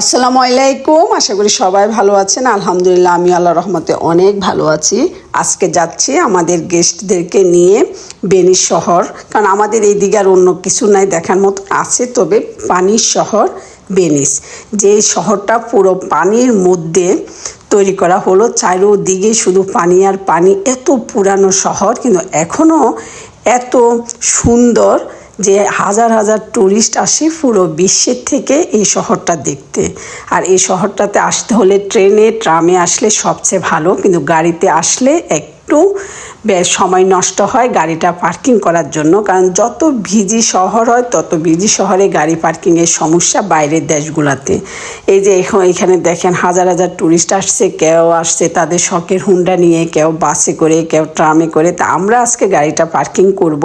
আসসালামু আলাইকুম। আশা করি সবাই ভালো আছেন। আলহামদুলিল্লাহ, আমি আল্লাহ রহমতে অনেক ভালো আছি। আজকে যাচ্ছি আমাদের গেস্টদেরকে নিয়ে বেনিস শহর। কারণ আমাদের এই দিকে আর অন্য কিছু নাই দেখার মতো। আছে তবে পানির শহর বেনিস। যে শহরটা পুরো পানির মধ্যে তৈরি করা হলো। চারিদিকে শুধু পানি আর পানি। এত পুরানো শহর। কিন্তু এখনও এত সুন্দর যে হাজার হাজার ট্যুরিস্ট আসে পুরো বিশ্বের থেকে এই শহরটা দেখতে। আর এই শহরটাতে আসতে হলে ট্রেনে, ট্রামে আসলে সবচেয়ে ভালো। কিন্তু গাড়িতে আসলে একটু সময় নষ্ট হয় গাড়িটা পার্কিং করার জন্য। কারণ যত ভিজি শহর হয়, তত ভিজি শহরে গাড়ি পার্কিংয়ের সমস্যা বাইরের দেশগুলোতে। এই যে এখন এখানে দেখেন হাজার হাজার ট্যুরিস্ট আসছে, কেউ আসছে তাদের শখের হুন্ডা নিয়ে, কেউ বাসে করে, কেউ ট্রামে করে। তা আমরা আজকে গাড়িটা পার্কিং করব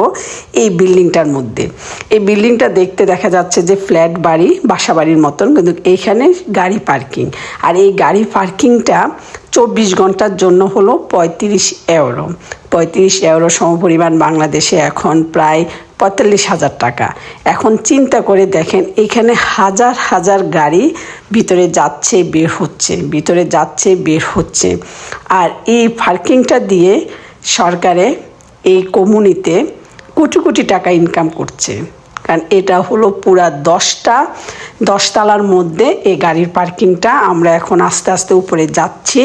এই বিল্ডিংটার মধ্যে। এই বিল্ডিংটা দেখতে দেখা যাচ্ছে যে ফ্ল্যাট বাড়ি, বাসা বাড়ির মতন, কিন্তু এইখানে গাড়ি পার্কিং আর এই গাড়ি পার্কিংটা চব্বিশ ঘণ্টার জন্য হলো পঁয়ত্রিশ ইউরো পঁয়ত্রিশ ইউরো সমপরিমাণ বাংলাদেশে এখন প্রায় পঁয়তাল্লিশ হাজার টাকা। এখন চিন্তা করে দেখেন, এখানে হাজার হাজার গাড়ি ভিতরে যাচ্ছে, বের হচ্ছে, ভিতরে যাচ্ছে, বের হচ্ছে। আর এই পার্কিংটা দিয়ে সরকারে এই কমিউনিতে কোটি কোটি টাকা ইনকাম করছে। কারণ এটা হলো পুরা দশটা, দশতলার মধ্যে এই গাড়ির পার্কিংটা। আমরা এখন আস্তে আস্তে উপরে যাচ্ছি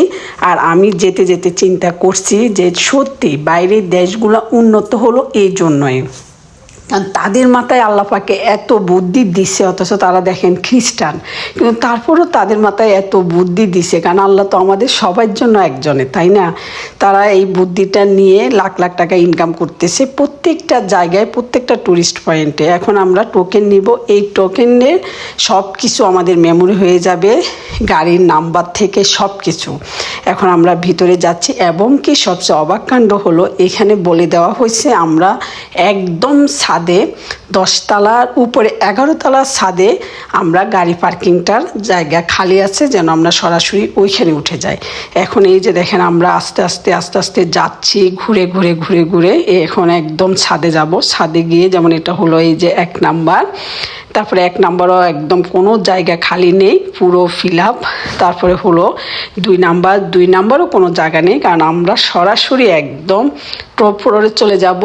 আর আমি যেতে যেতে চিন্তা করছি যে সত্যি বাইরের দেশগুলো উন্নত হলো এই জন্যই। কারণ তাদের মাথায় আল্লাপাকে এত বুদ্ধি দিছে, অথচ তারা দেখেন খ্রিস্টান। কিন্তু তারপরও তাদের মাথায় এত বুদ্ধি দিছে, কারণ আল্লাহ তো আমাদের সবার জন্য একজনে, তাই না? তারা এই বুদ্ধিটা নিয়ে লাখ লাখ টাকা ইনকাম করতেছে প্রত্যেকটা জায়গায়, প্রত্যেকটা ট্যুরিস্ট পয়েন্টে এখন আমরা টোকেন নিব, এই টোকেনের সব কিছু আমাদের মেমোরি হয়ে যাবে, গাড়ির নাম্বার থেকে সব কিছু এখন আমরা ভিতরে যাচ্ছি, এবং কি সবচেয়ে অবাক কাণ্ড হলো, এখানে বলে দেওয়া হয়েছে, আমরা একদম ছাদে, দশতলার উপরে এগারো তলার ছাদে আমরা গাড়ি পার্কিংটার জায়গা খালি আছে যেন আমরা সরাসরি ওইখানে উঠে যাই। এখন এই যে দেখেন আমরা আস্তে আস্তে আস্তে আস্তে যাচ্ছি, ঘুরে ঘুরে ঘুরে ঘুরে এখন একদম ছাদে যাব। ছাদে গিয়ে যেমন এটা হলো এই যে এক নাম্বার। তারপরে এক নাম্বারও একদম কোনো জায়গা খালি নেই, পুরো ফিল আপ তারপরে হলো দুই নাম্বার, দুই নাম্বারও কোনো জায়গা নেই কারণ আমরা সরাসরি একদম টপ ফ্লোরে চলে যাব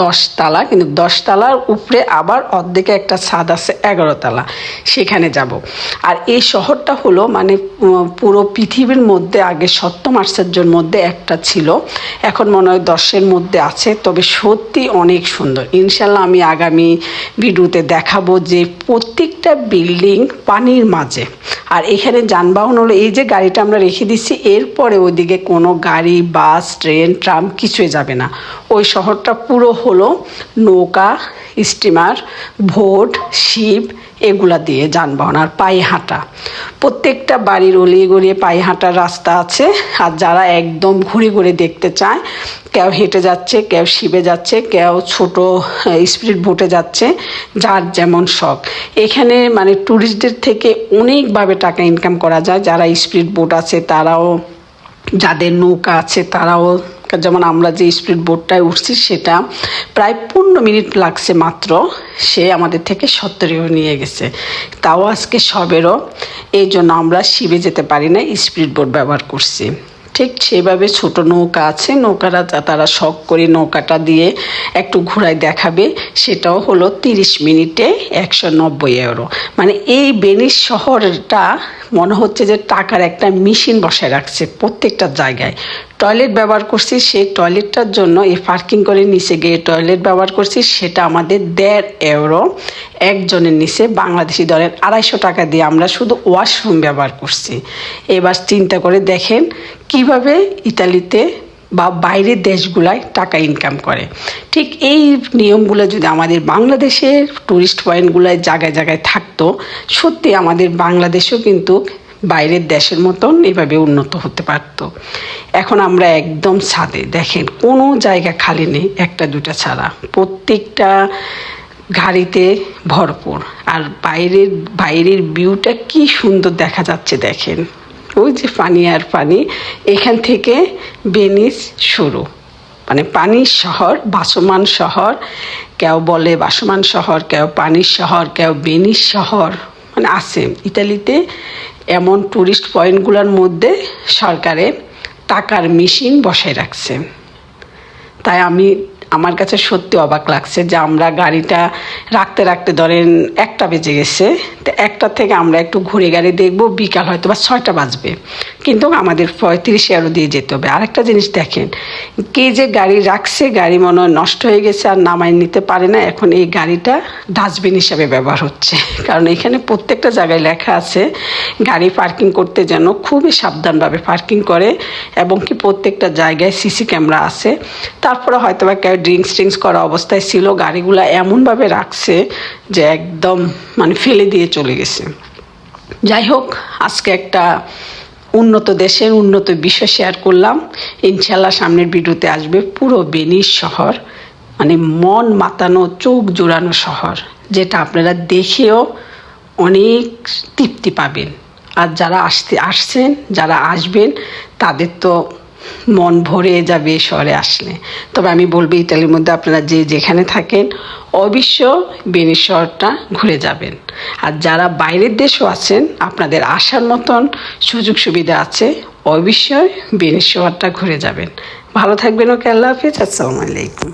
দশতলা কিন্তু দশতলার উপরে আবার অর্ধেকে একটা ছাদ আছে, এগারো তলা, সেখানে যাব। আর এই শহরটা হলো মানে পুরো পৃথিবীর মধ্যে আগে সপ্তম আশ্চর্যের মধ্যে একটা ছিল, এখন মনে হয় দশের মধ্যে আছে, তবে সত্যি অনেক সুন্দর। ইনশাল্লাহ আমি আগামী ভিডিওতে দেখাবো যে প্রত্যেকটা বিল্ডিং পানির মাঝে আর এখানে যানবাহন হলো, এই যে গাড়িটা আমরা রেখে দিচ্ছি, এরপরে ওদিকে কোনো গাড়ি, বাস, ট্রেন, ট্রাম কিছুই যাবে না। ওই শহরটা পুরো হলো নৌকা, স্টিমার ভোট শিপ এগুলা দিয়ে যানবাহন আর পায়ে হাঁটা। প্রত্যেকটা বাড়ির অলিয়ে গলিয়ে পায়ে হাঁটার রাস্তা আছে। আর যারা একদম ঘুরে ঘুরে দেখতে চায়, কেউ হেঁটে যাচ্ছে, কেউ শিবে যাচ্ছে, কেউ ছোট স্পিড বোটে যাচ্ছে, যার যেমন শখ। এখানে মানে ট্যুরিস্টদের থেকে অনেকভাবে টাকা ইনকাম করা যায়। যারা স্পিড বোট আছে, তারাও যাদের নৌকা আছে, তারাও যেমন আমরা যে স্পিড বোটটায় উঠছি, সেটা প্রায় পনেরো মিনিট লাগছে মাত্র। সে আমাদের থেকে সত্তরেও নিয়ে গেছে। তাও আজকে সবেরও। এই জন্য আমরা শিবে যেতে পারি না স্পিড বোট ব্যবহার করছি। ঠিক সেভাবে ছোট নৌকা আছে, নৌকাটা যা- তারা শখ করে নৌকাটা দিয়ে একটু ঘোরায় দেখাবে। সেটাও হলো তিরিশ মিনিটে একশো নব্বই ইউরো মানে এই বেনিস শহরটা মনে হচ্ছে যে টাকার একটা মেশিন বসায় রাখছে প্রত্যেকটা জায়গায়। টয়লেট ব্যবহার করছি, সেই টয়লেটটার জন্য এই পার্কিং করে নিচে গিয়ে টয়লেট ব্যবহার করছি, সেটা আমাদের দেড় ইউরো একজনের নিচে বাংলাদেশি দরের আড়াইশো টাকা দিয়ে আমরা শুধু ওয়াশরুম ব্যবহার করছি। এবার চিন্তা করে দেখেন কীভাবে ইতালিতে বা বাইরের দেশগুলায় টাকা ইনকাম করে। ঠিক এই নিয়মগুলো যদি আমাদের বাংলাদেশের ট্যুরিস্ট পয়েন্টগুলোয় জায়গায় জায়গায় থাকতো, সত্যি আমাদের বাংলাদেশও কিন্তু বাইরের দেশের মতন এভাবে উন্নত হতে পারত। এখন আমরা একদম ছাদে। দেখেন, কোনো জায়গা খালি নেই, একটা দুটা ছাড়া। প্রত্যেকটা গাড়িতে ভরপুর। আর বাইরের বাইরের ভিউটা কি সুন্দর দেখা যাচ্ছে, দেখেন। ওই যে পানি আর পানি, এখান থেকে বেনিস শুরু। মানে পানির শহর বাসমান শহর, কেউ বলে বাসমান শহর, কেউ পানির শহর, কেউ বেনিস শহর। মানে আছে। ইতালিতে এমন ট্যুরিস্ট পয়েন্টগুলোর মধ্যে সরকারে টাকার মেশিন বসায় রাখছে। তাই আমি, আমার কাছে সত্যি অবাক লাগছে যে আমরা গাড়িটা রাখতে রাখতে ধরেন একটা বেজে গেছে। তো একটা থেকে আমরা একটু ঘুরে গাড়ি দেখব, বিকাল হয়তো বা ছয়টা বাজবে। কিন্তু আমাদের পঁয়ত্রিশ এরও দিয়ে যেতে হবে। আরেকটা জিনিস দেখেন, কে যে গাড়ি রাখছে, গাড়ি মনে হয় নষ্ট হয়ে গেছে আর নামাই নিতে পারে না। এখন এই গাড়িটা ডাস্টবিন হিসাবে ব্যবহার হচ্ছে। কারণ এখানে প্রত্যেকটা জায়গায় লেখা আছে, গাড়ি পার্কিং করতে যেন খুবই সাবধানভাবে পার্কিং করে এবং কি প্রত্যেকটা জায়গায় সিসি ক্যামেরা আছে। তারপরে হয়তো বা কেউ ড্রিঙ্কস ট্রিঙ্কস করা অবস্থায় ছিল, গাড়িগুলো এমনভাবে রাখছে যে একদম মানে ফেলে দিয়ে চলে গেছে। যাই হোক আজকে একটা উন্নত দেশের, উন্নত বিষয় শেয়ার করলাম। ইনশাল্লাহ সামনের ভিডিওতে আসবে পুরো বেনিস শহর মানে মন মাতানো, চোখ জোড়ানো শহর, যেটা আপনারা দেখেও অনেক তৃপ্তি পাবেন। আর যারা আসতে, আসছেন, যারা আসবেন, তাদের তো মন ভরে যাবে শহরে আসলে। তবে আমি বলব, ইতালির মধ্যে আপনারা যে যেখানে থাকেন অবশ্য বেনিস শহরটা ঘুরে যাবেন। আর যারা বাইরের দেশও আছেন, আপনাদের আসার মতন সুযোগ সুবিধা আছে, অবশ্যই বেনিস শহরটা ঘুরে যাবেন। ভালো থাকবেন, ওকে, আল্লাহ হাফিজ, আসসালামু আলাইকুম।